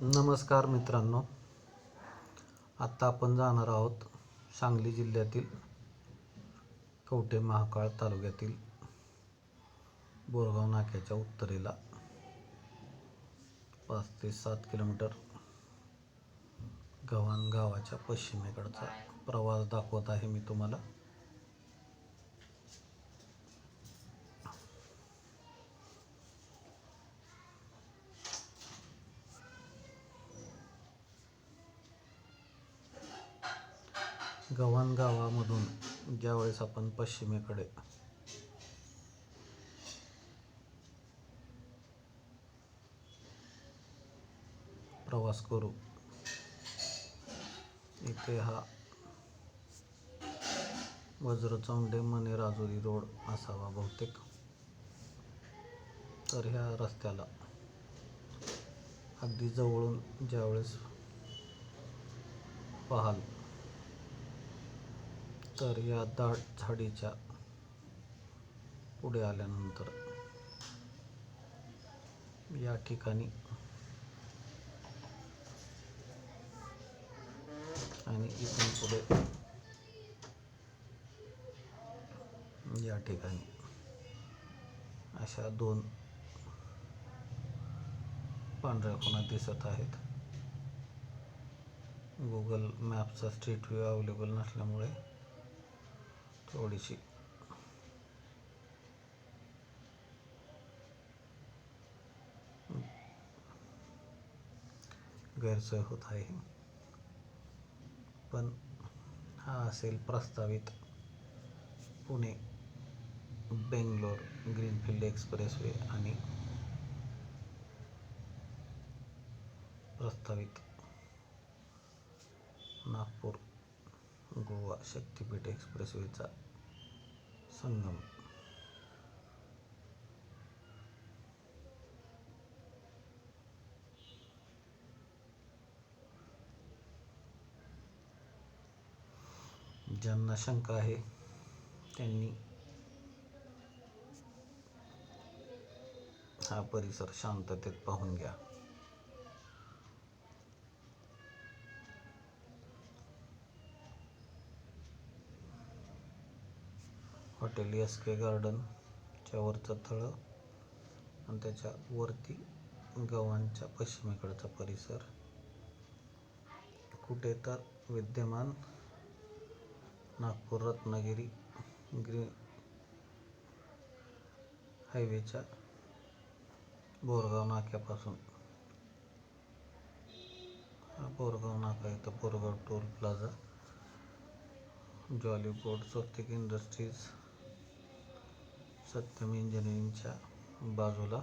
नमस्कार मित्रांनो. आत्ता आपण जाणार आहोत सांगली जिल्ह्यातील कवठे महाकाळ तालुक्यातील बोरगाव नाक्याच्या उत्तरेला. पाच ते सात किलोमीटर गव्हाण गावाच्या पश्चिमेकडचा प्रवास दाखवत आहे मी तुम्हाला. गव्हाण गावामधून ज्यावेळेस आपण पश्चिमेकडे प्रवास करू इथे हा वज्रचौंडे मने राजुरी रोड असावा बहुतेक. तर ह्या रस्त्याला अगदी जवळून ज्यावेळेस पाहाल तर या दाट झाडीच्या पुढे आल्यानंतर या ठिकाणी आणि इथून पुढे या ठिकाणी अशा दोन पांढऱ्या खुणा दिसत आहेत. गुगल मॅपचा स्ट्रीट व्ह्यू अवेलेबल नसल्यामुळे थोडीशी गैरसोय होत आहे. पण हा असेल प्रस्तावित पुणे बेंगलोर ग्रीनफील्ड एक्सप्रेसवे आणि प्रस्तावित नागपूर. गोवा शक्तिपीठ एक्सप्रेसवेचा संगम. ज्यांना शंका आहे त्यांनी हा परिसर शांततेत पाहून घ्या. हॉटेल एस के गार्डनच्या वरचं तळं आणि त्याच्या वरती गव्हांच्या पश्चिमेकडचा परिसर. कुठे तर विद्यमान नागपूर रत्नागिरी ग्रीन हायवेच्या बोरगाव नाक्यापासून. हा बोरगाव नाका इथं Borgaon toll plaza jolly board Swastik industries Satyam इंजिनिअरिंगच्या बाजूला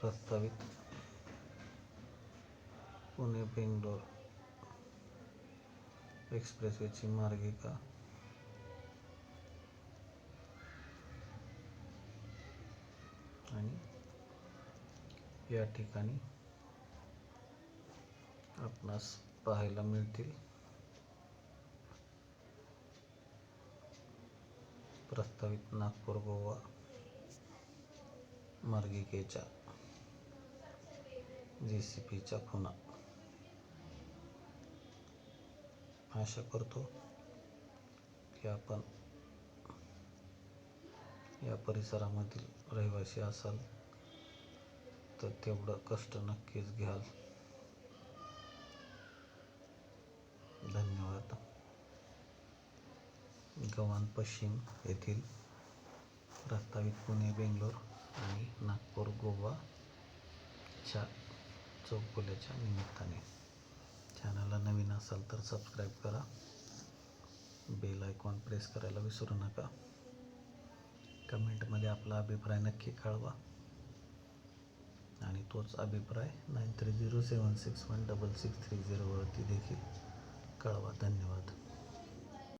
प्रस्तावित पुणे बेंगलोर एक्सप्रेसवेची मार्गिका आणि या ठिकाणी आपणास पाहायला मिळतील. प्रस्तावित नागपूर गोवा मार्गिकेच्या जी सी पीच्या खुणा. आशा करतो की आपण या परिसरामधील रहिवासी असाल तर तेवढं कष्ट नक्कीच घ्याल धन्यवाद गव्हाण पश्चिम येथील प्रस्तावित पुणे बेंगलोर आणि नागपूर गोवाच्या चौफुल्याच्या निमित्ताने. चॅनलला नवीन असाल तर सबस्क्राईब करा. बेल आयकॉन प्रेस करायला विसरू नका. कमेंटमध्ये आपला अभिप्राय नक्की कळवा. आणि तोच अभिप्राय nine three zero seven six one double six three झिरोवरती देखील कळवा. धन्यवाद.